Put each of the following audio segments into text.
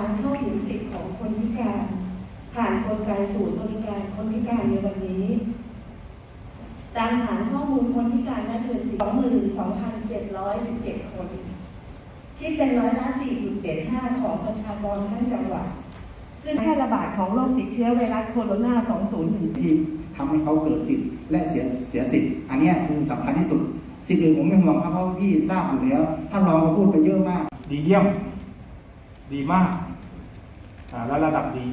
การเข้าถึงสิทธิของคนพิการ ผ่านกลไกศูนย์บริการคนพิการในวันนี้ ตามฐานข้อมูลคนพิการณเดือน22,717 คน คิดเป็นร้อยละ 4.75 ของประชากรทั้งจังหวัด ซึ่งแพร่ระบาดของโรคติดเชื้อไวรัสโคโรนา 2019ที่ทำให้เขาเกิดสิทธิ์และเสียเสียสิทธิ์ อันเนี้ยคือสำคัญที่สุด สิ่งอื่นผมไม่ห่วงครับเพราะพี่ทราบอยู่แล้วท่านรองก็พูดไปเยอะมาก ดีเยี่ยม ดีมากอ่า และระดับดี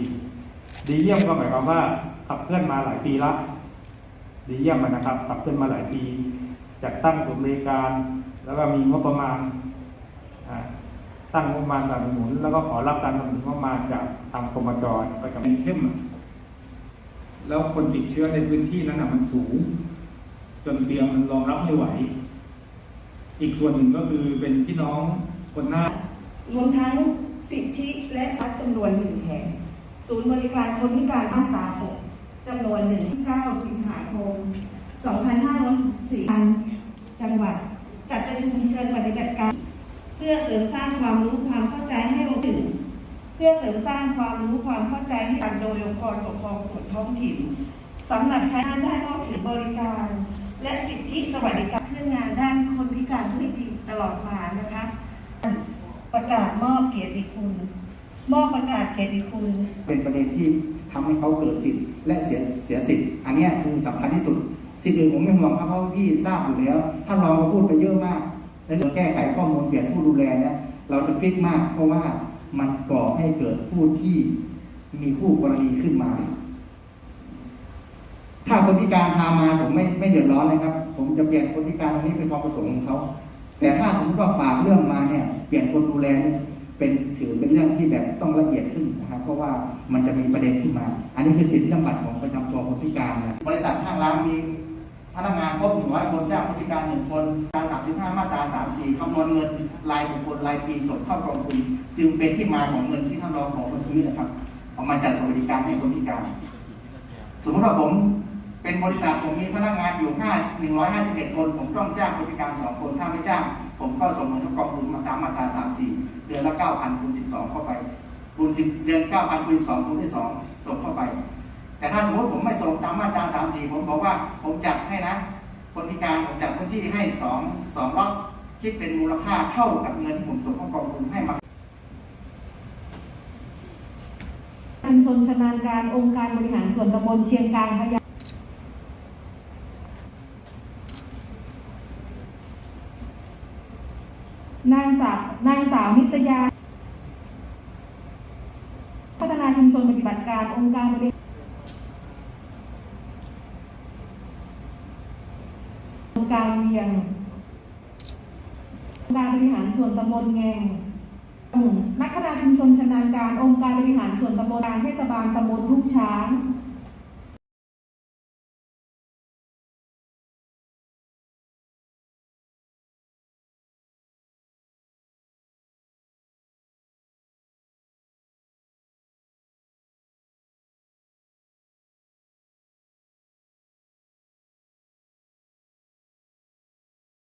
ดีเยี่ยมก็หมายความว่าขับเคลื่อนมาหลายปีละดีเยี่ยมนะครับขับเคลื่อนมาหลายปีจัดตั้งศูนย์บริการ แล้วก็มีงบประมาณตั้งงบประมาณสนับสนุน แล้วก็ขอรับการสนับสนุนงบประมาณจากทางกรมจไปกับเป็นเข้มแล้วคนติดเชื้อในพื้นที่นั้นมันสูง จนเตียงมันรองรับไม่ไหว อีกส่วนหนึ่งก็คือเป็นพี่น้องคนหน้ารวมทั้ง สิทธิและทรัพย์จำนวนหนึ่งแห่งศูนย์บริการคนพิการข้ามตาหกจำนวนหนึ่งที่9สิงหาคม2504จังหวัด จัดประชุมเชิญปฏิบัติการ เพื่อเสริมสร้างความรู้ความเข้าใจให้องค์ถึงเพื่อเสริมสร้างความรู้ความเข้าใจให้กับโดยองค์กรปกครองส่วนท้องถิ่นสำหรับใช้งานได้เข้าถึงบริการ และสิทธิสวัสดิการเพื่องานด้านคนพิการที่ดีตลอดมานะคะ กาศมอบเกียรติคุณ มอบประกาศเกียรติคุณ เป็นประเด็นที่ทำให้เขาเกิดสิทธิ์และเสียเสียสิทธิ์ อันนี้คือสำคัญที่สุด สิ่งอื่นผมไม่ห่วงครับเพราะพี่ทราบอยู่แล้วท่านรองก็พูดไปเยอะมากในเรื่องแก้ไขข้อมูลเปลี่ยนผู้ดูแลเนี่ยเราจะฟิกมาก เพราะว่ามันก่อให้เกิดผู้ที่มีคู่กรณีขึ้นมา ถ้าคนพิการพามาผมไม่ไม่เดือดร้อนเลยครับ ผมจะเปลี่ยนคนพิการตรงนี้เป็นความประสงค์ของเขา แต่ถ้าสมมติว่าฝากเรื่องมาเนี่ยเปลี่ยนคนดูแลเป็นถือเป็นเรื่องที่แบบต้องละเอียดขึ้นนะครับเพราะว่ามันจะมีประเด็นขึ้นมา อันนี้คือสิทธิบัตรของประจำตัวคนพิการนะบริษัทห้างร้านมีพนักงานครบ100คนจ้างคนพิการหนึ่งคนการ35 มาตรา 34 คำนวณเงินรายบุคคลรายปีสดเข้ากองทุนจึงเป็นที่มาของเงินที่ท่านรองบอกเมื่อกี้นะครับเอามาจัดสวัสดิการให้คนพิการ สมมติว่าผม เป็นบริษัทผมมีพนักงานอยู่5 151 คน ผมต้องจ้างคนพิการ2คน ถ้าไม่จ้าง ผมก็ส่งเงินทุกกองทุนมาตามมาตรา 34 เดือนละ 9,000คูณ12 เข้าไปคูณ10 เดือน 9,000คูณ12คูณด้วย2ส่งเข้าไป แต่ถ้าสมมติผมไม่ส่งตามมาตรา 34 ผมบอกว่าผมจัดให้นะ คนพิการผมจัดพื้นที่ให้ 2 2ล็อกคิดเป็นมูลค่าเท่ากับเงินที่ผมส่งเข้ากองทุนให้มาชุมชนชนาญการองค์การบริหารส่วนตำบลเชียงกลางพะยา นางสาวนางสาวนิตยา พัฒนาชุมชนปฏิบัติการองค์การบริองค์การเวียงองค์การบริหารส่วนตำบลแงงนักพัฒนาชุมชนชำนาญการองค์การบริหารส่วนตำบลการเทศบาลตำบลลูกช้าง